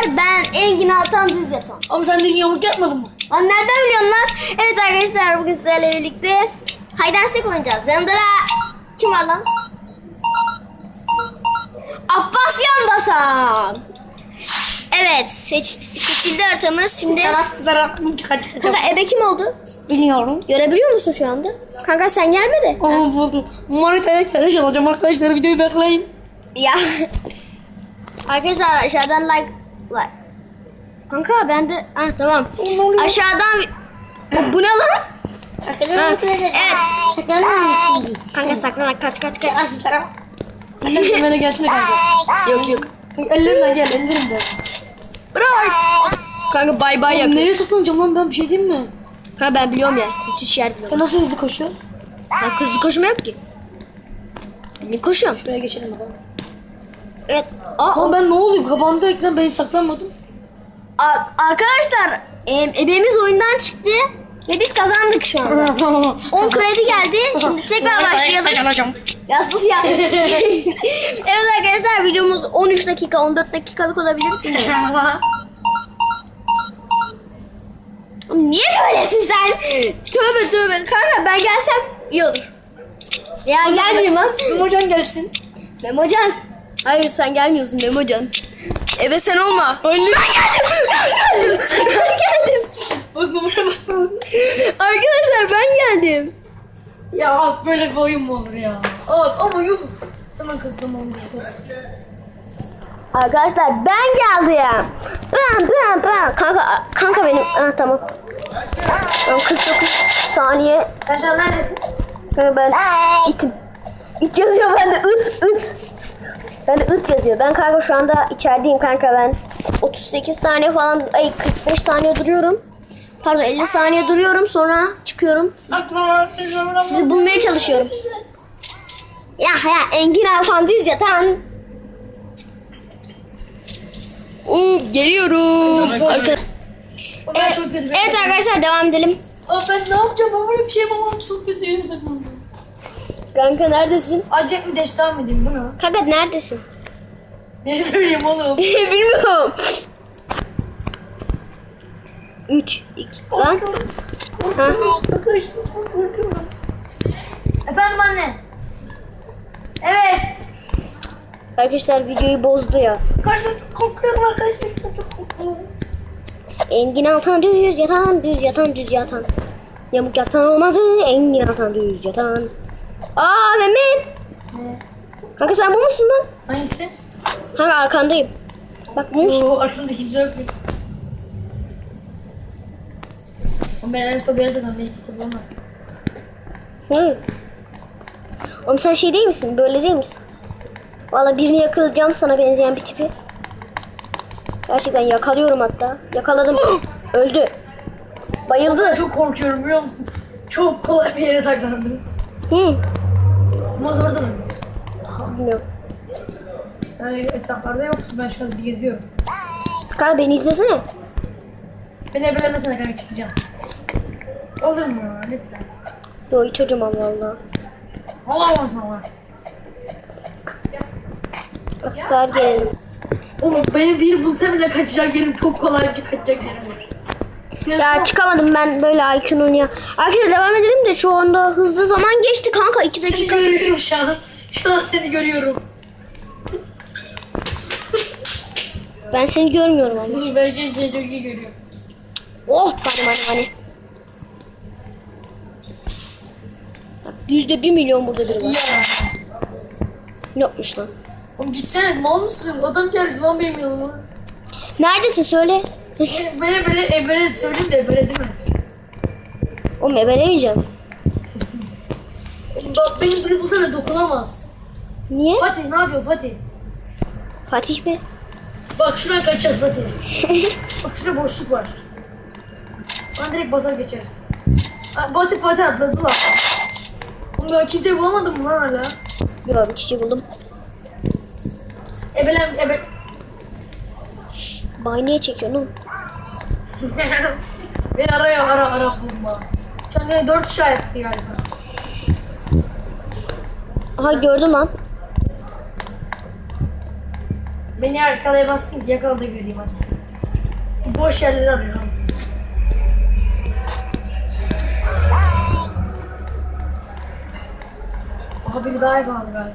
arkadaşlar ben Engin Altan Düz Yatan. Ama sen dün yamuk yapmadın mı? Lan nereden biliyorsun lan? Evet arkadaşlar bugün sizlerle birlikte Hayden Sek oynayacağız. Yanımda da kim var lan? Abbas Yanbasan. Evet seç, seçildi haritamız. Şimdi Sanatçılara kaç Kanka ebe kim oldu? Biliyorum. Görebiliyor musun şu anda? Kanka sen gelmedi. Ama buldum. Manitaya keleş alacağım arkadaşlar videoyu bekleyin. Ya. Arkadaşlar aşağıdan like like. Kanka ben de ah tamam. Aşağıdan bu, bu ne lan? Ha, evet. Kanka saklanarak kaç kaç kaç. Ellerim bana gelsene kanka. Yok yok. Ellerimden gel ellerimden. Bırak. Kanka bay bay yapıyor. nereye saklanacağım lan ben bir şey diyeyim mi? Ha ben biliyorum ya. Müthiş yer biliyorum. Sen nasıl hızlı koşuyorsun? Ben hızlı koşma yok ki. Ne koşuyorum? Şuraya geçelim bakalım. Evet. Aa, Oğlum ben ne oluyor? Kapandı ekran ben hiç saklanmadım. a- arkadaşlar em, ebemiz oyundan çıktı. Ve biz kazandık şu anda. 10 kredi geldi. Şimdi tekrar başlayalım. alacağım. Ya sus ya. evet arkadaşlar videomuz 13 dakika 14 dakikalık olabilir. Niye böylesin sen? Tövbe tövbe. Kanka ben gelsem iyi olur. Ya gelmiyorum lan. Hocan gelsin. Memocan. Hayır sen gelmiyorsun Memocan. Evet sen olma. Öyle. Ben geldim. Ben geldim. Ben geldim. Bak buraya bak. Arkadaşlar ben geldim. Ya böyle bir oyun mu olur ya? Abi ama yok. Hemen kalkmam Arkadaşlar ben geldim. Ben ben ben. Kanka kanka benim. Ha tamam. Ben 49 saniye. Sen şu an neredesin? Kanka ben itim. İt yazıyor bende ıt ıt. Ben de ıt yazıyor. Ben kanka şu anda içerideyim kanka ben. 38 saniye falan ay 45 saniye duruyorum. Pardon 50 saniye duruyorum sonra çıkıyorum. Aklıma Sizi bulmaya çalışıyorum. Ya ya Engin Altan düz yatan. Oo, geliyorum. Arka- Ben Evet, arkadaşlar devam edelim. Abi ben ne yapacağım? Ben böyle bir şey yapamam. Çok kötü. Kanka neredesin? Acayip mi deş devam edeyim bu ne? Kanka neredesin? Ne söyleyeyim oğlum? Bilmiyorum. 3 2 lan. Ha? Efendim anne. Evet. Arkadaşlar videoyu bozdu ya. Korkuyorum arkadaşlar. Çok korkuyorum. Engin Altan düz yatan düz yatan düz yatan. Yamuk yatan olmaz mı? Engin Altan düz yatan. Aa Mehmet. Kanka sen bu musun lan? Hangisi? Kanka arkandayım. Bak bu musun? Oo arkamda kimse yok. Oğlum ben en son beyaz adam beni kimse bulamaz. Hı. Oğlum sen şey değil misin? Böyle değil misin? Valla birini yakalayacağım sana benzeyen bir tipi. Gerçekten yakalıyorum hatta. Yakaladım. Öldü. Bayıldı. Ben çok korkuyorum biliyor musun? Çok kolay bir yere saklandım. Hı. Ama zor da olabilir. Bilmiyorum. Sen etraflarda yoksun ben şu an geziyorum. Kanka beni izlesene. Beni ebelemesene kanka çıkacağım. Olur mu ya lütfen? Yo hiç acımam valla. Olamaz mı ama? Aksar gelelim. Oğlum benim bir bulsa bile kaçacak yerim çok kolay bir kaçacak yerim var. Ya çıkamadım ben böyle IQ'nun ya. Arkadaşlar devam edelim de şu anda hızlı zaman geçti kanka 2 Seni dakika. görüyorum şu an. Şu an seni görüyorum. Ben seni görmüyorum ama. Ben seni çok iyi görüyorum. Oh bana bana bana. Bak yüzde bir milyon burada biri var. Ya. Yokmuş lan. Oğlum gitsene mal mısın? Adam geldi lan benim yanıma. Neredesin söyle. Beni böyle ebele söyleyeyim de ebele değil mi? Oğlum ebelemeyeceğim. Bak benim biri bulsana dokunamaz. Niye? Fatih ne yapıyor Fatih? Fatih mi? Bak şuradan kaçacağız Fatih. Bak şurada boşluk var. Ben direkt basar geçeriz. Fatih Fatih atladı lan. Oğlum ben kimseyi bulamadım mı lan hala? Yok bir kişi buldum. Ebelem ebe... Bay niye çekiyorsun oğlum? Beni araya ara ara bulma. Beni dört kişi ayaktı galiba. Aha gördüm lan. Beni yakalayamazsın ki yakala da göreyim hadi. Boş yerleri arıyor. Aha biri daha yakaladı galiba.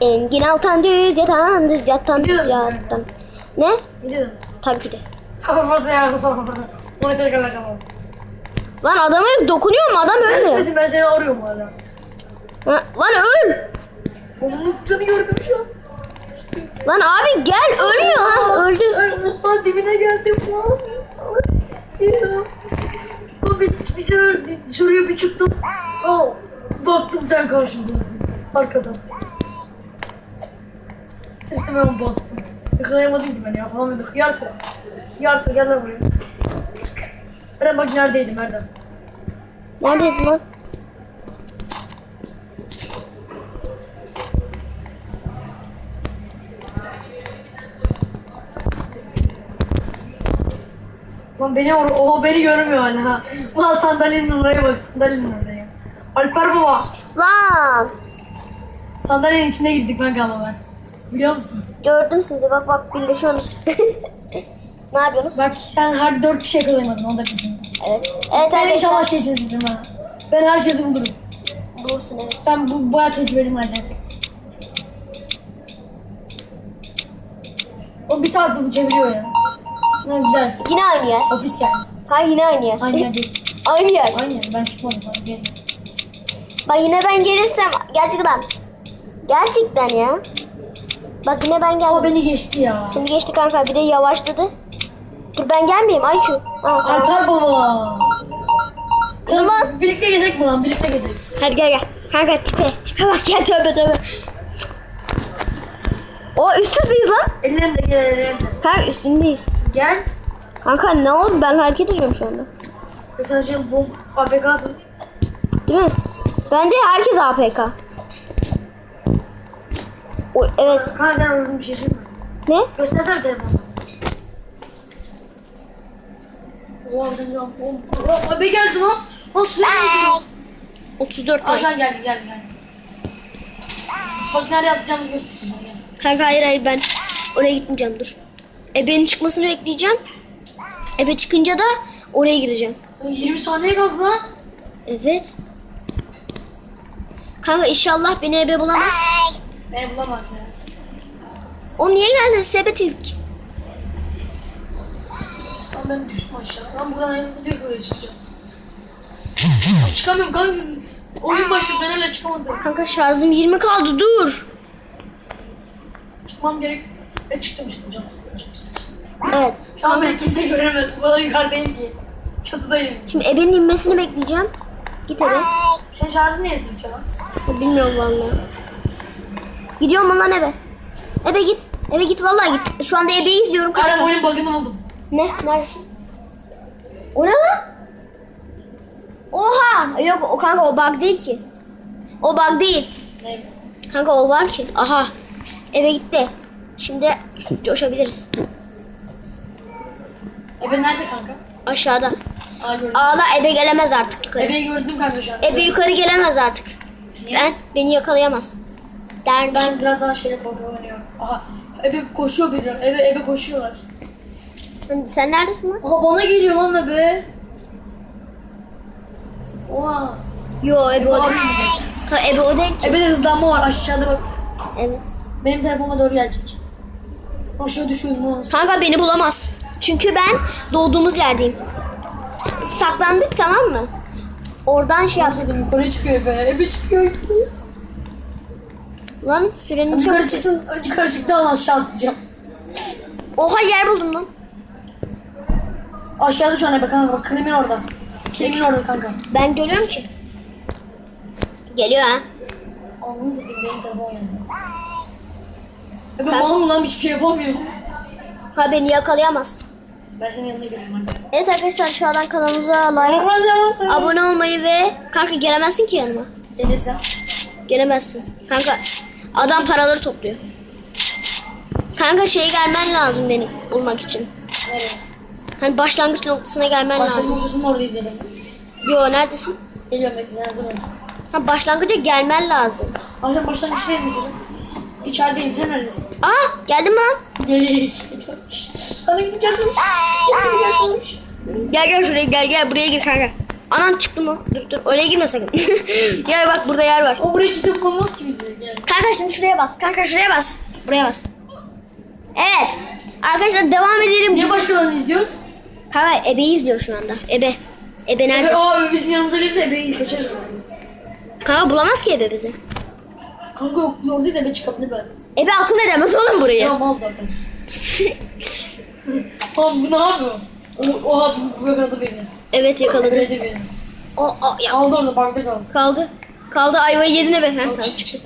Engin altan düz yatan düz yatan düz yatan. Ne? Ne dedim? Tabii ki de. Kafası yardı sana. Onu tekrar kalamam. Lan adama dokunuyor mu? Adam ölmüyor. Sen ben seni arıyorum hala. Ha, Lan öl. Onun canı gördüm şu an. Lan abi gel ölmüyor ha öldü. Mutfağın dibine geldim. O bir, bir sefer şuraya bir çıktım. Oh, baktım sen karşımdasın. Arkadan. İşte ben bastım. Yakalayamadım ki beni yakalamadık. Yarko. Yarko gel lan buraya. Erdem bak neredeydim Erdem. Neredeydin lan? Lan beni or o beni görmüyor hala. Ulan sandalyenin oraya bak sandalyenin oraya. Alper baba. Lan. Sandalyenin içine girdik kanka ama ben. Biliyor musun? Gördüm sizi bak bak birleşiyorsunuz. ne yapıyorsunuz? Bak sen her dört kişi yakalayamadın onda kızım. Evet. Evet Ben inşallah şey çizeceğim ha. Ben herkesi bulurum. Bulursun evet. Ben bu bayağı tecrübeliyim neredeyse. O bir saatte bu çeviriyor ya. Ne güzel. Yine aynı yer. Ofis geldi. Kay yine aynı yer. Aynı yer değil. aynı yer. Aynı yer. Ben çıkmadım sana. Gezdim. Bak yine ben gelirsem gerçekten. Gerçekten ya. Bak yine ben geldim. beni geçti ya. Seni geçti kanka bir de yavaşladı. Dur ben gelmeyeyim IQ. Ha, tamam. Alper baba. Dur lan. Birlikte gezek mi lan? Birlikte gezek. Hadi gel gel. Kanka tipe. Tipe bak ya tövbe tövbe. O üst üsteyiz lan. Ellerimde gel ellerimde. Kanka üstündeyiz. Gel. Kanka ne oldu ben hareket ediyorum şu anda. Göstereceğim bu APK'sın. Değil mi? Bence herkes APK. O, evet. Kanka sen uygun bir şey değil mi? Ne? Göstersene telefonu. Oha sen şu an... Oha abi gelsin lan. Suya gidiyor. 34 tane. Aşağı geldi geldi geldi. Bak nereye atacağımızı göstereceğim. Kanka hayır hayır ben oraya gitmeyeceğim dur. Ebe'nin çıkmasını bekleyeceğim. Ebe çıkınca da oraya gireceğim. Lan 20 saniye kaldı lan. Evet. Kanka inşallah beni Ebe bulamaz. Beni bulamaz ya. O niye geldi? Sebet ilk. Sen ben düştüm aşağı. Lan buradan ayrıldı diyor oraya çıkacağım. Ay, Çıkamıyorum kanka. Oyun başladı ben hala çıkamadım. Kanka şarjım 20 kaldı dur. Çıkmam gerek. Ve çıktım çıktım canım. sıkıldı, Çok. Evet. Şu an beni kimse göremez. Bu kadar yukarıdayım ki. Çatıdayım. Şimdi Ebe'nin inmesini bekleyeceğim. Git Ebe. Sen şarjı niye ezdik lan? Bilmiyorum vallahi. Gidiyorum mu lan Ebe? Ebe git. Ebe git vallahi git. Şu anda Ebe'yi izliyorum kanka. oyunun bug'ını buldum. Ne? Neredesin? O ne lan? Oha! Yok o kanka o bug değil ki. O bug değil. Ne? Kanka o var ki. Aha. Eve gitti. Şimdi coşabiliriz. Ebe nerede kanka? Aşağıda. Aa gördüm. Ağla ebe gelemez artık yukarı. Ebe'yi gördüm kanka şu an. Ebe yukarı gelemez artık. Ben beni yakalayamaz. Dermiş. Ben biraz daha şeyle korku oynuyorum. Aha. Ebe koşuyor biri. Ebe, ebe koşuyorlar. Sen neredesin lan? Aha bana geliyor lan Ebe. Oha. Yo ebe o değil. Ha, ebe o değil ki. Ebe'de hızlanma var aşağıda bak. Evet. Benim telefonuma doğru gelecek. Aşağı düşüyorum. Kanka beni bulamaz. Çünkü ben doğduğumuz yerdeyim. Saklandık tamam mı? Oradan şey yaptık. Yukarı çıkıyor Ebe. Ebe çıkıyor. Lan sürenin Yukarı çok... Yukarı çıktı an aşağı atlayacağım. Oha yer buldum lan. Aşağıda şu an Ebe kanka bak klimin orada. Klimin orada kanka. Ben görüyorum ki. Geliyor ha. Anladın mı? Benim telefon yandı. Ebe malım lan hiçbir şey yapamıyorum. Ha beni yakalayamaz. Ben senin yanına geliyorum. Evet arkadaşlar aşağıdan kanalımıza like, abone olmayı ve kanka gelemezsin ki yanıma. Gelirsen. Gelemezsin. Kanka adam paraları topluyor. Kanka şeye gelmen lazım beni bulmak için. Nereye? Hani başlangıç noktasına gelmen Başladım lazım. videosunun oradayım dedim. Yo neredesin? Geliyorum bekle. Ha başlangıca gelmen lazım. Başlangıç mi senin? İçerideyim. Sen neredesin? Aa geldim lan. Hadi gidip gel. Gel şuraya gel gel buraya gir kanka. Anan çıktı mı? Dur dur oraya girme sakın. gel bak burada yer var. O buraya kimse bulmaz ki bizi. Gel. Kanka şimdi şuraya bas. Kanka şuraya bas. Buraya bas. Evet. Arkadaşlar devam edelim. Niye başkalarını izliyoruz? Kanka Ebe'yi izliyor şu anda. Ebe. Ebe nerede? Ebe, aa bizim yanımıza gelirse Ebe'yi kaçarız. Kanka bulamaz ki Ebe bizi. Kanka biz oradayız Ebe çıkabilir ben. Ebe akıl edemez oğlum burayı. Ya mal zaten. Oğlum bu ne yapıyor? O, oha bu yakaladı beni. Evet yakaladı. Yakaladı beni. O, o, ya. Aldı orada bakta kaldı. Kaldı. Kaldı ayvayı yedin Ebe. Ha, tamam. çık çık.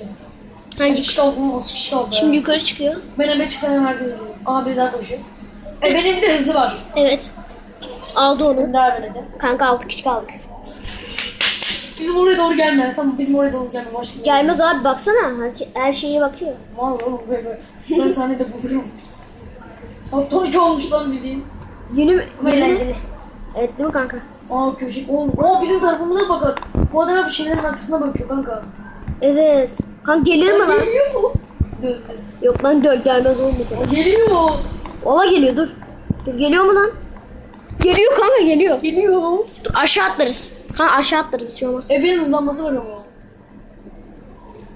Hangi? Kişi kaldı? Oğlum, Az kişi kaldı. Şimdi yukarı çıkıyor. Ben Ebe çıksam hemen ölüyor. Aha bir daha koşuyor. Ebe'nin bir de hızı var. Evet. Aldı onu. Bir daha Ebe'de. Kanka altı kişi kaldık. Bizim oraya doğru gelme. Tamam bizim oraya doğru gelme. Başka bir Gelmez abi baksana. Her, her şeye bakıyor. Mal oğlum böyle. Ben sahnede bulurum. Saat 12 olmuş lan dediğin. Yeni mi? Ama eğlenceli. Evet değil mi kanka? Aa köşe. Oğlum. Aa bizim tarafımıza bakar. Bu adam hep şeylerin arkasına bakıyor kanka. Evet. Kanka gelir mi lan? Geliyor mu? Döndü. Yok lan dön gelmez oğlum bu kadar. Geliyor. Ola geliyor dur. Dur, Geliyor mu lan? Geliyor kanka geliyor. Geliyor. Dur, aşağı atlarız. Kanka aşağı atlarız bir şey olmaz. Ebe'nin hızlanması var ama.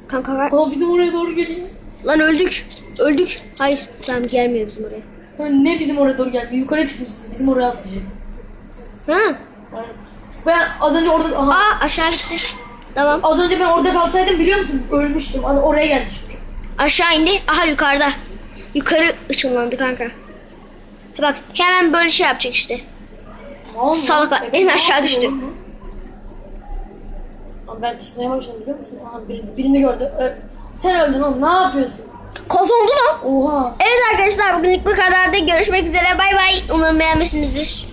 Kanka kanka. Aa bizim oraya doğru geliyor. Lan öldük. Öldük. Hayır tamam gelmiyor bizim oraya. Ha, ne bizim oraya doğru geldi? Yukarı çıktım siz. Bizim oraya atlayacak. Ha? Aynen. Ben az önce orada... Aha. Aa aşağı gitti. Tamam. Az önce ben orada kalsaydım biliyor musun? Ölmüştüm. Hani oraya geldi çünkü. Aşağı indi. Aha yukarıda. Yukarı ışınlandı kanka. Bak hemen böyle şey yapacak işte. Salak, en aşağı düştü. oğlum ben tisneye başladım biliyor musun? Aha birini, birini gördü. Ö- Sen öldün oğlum ne yapıyorsun? Kazandı lan. Oha. Evet arkadaşlar bugünlük bu kadar da görüşmek üzere bay bay. Umarım beğenmişsinizdir.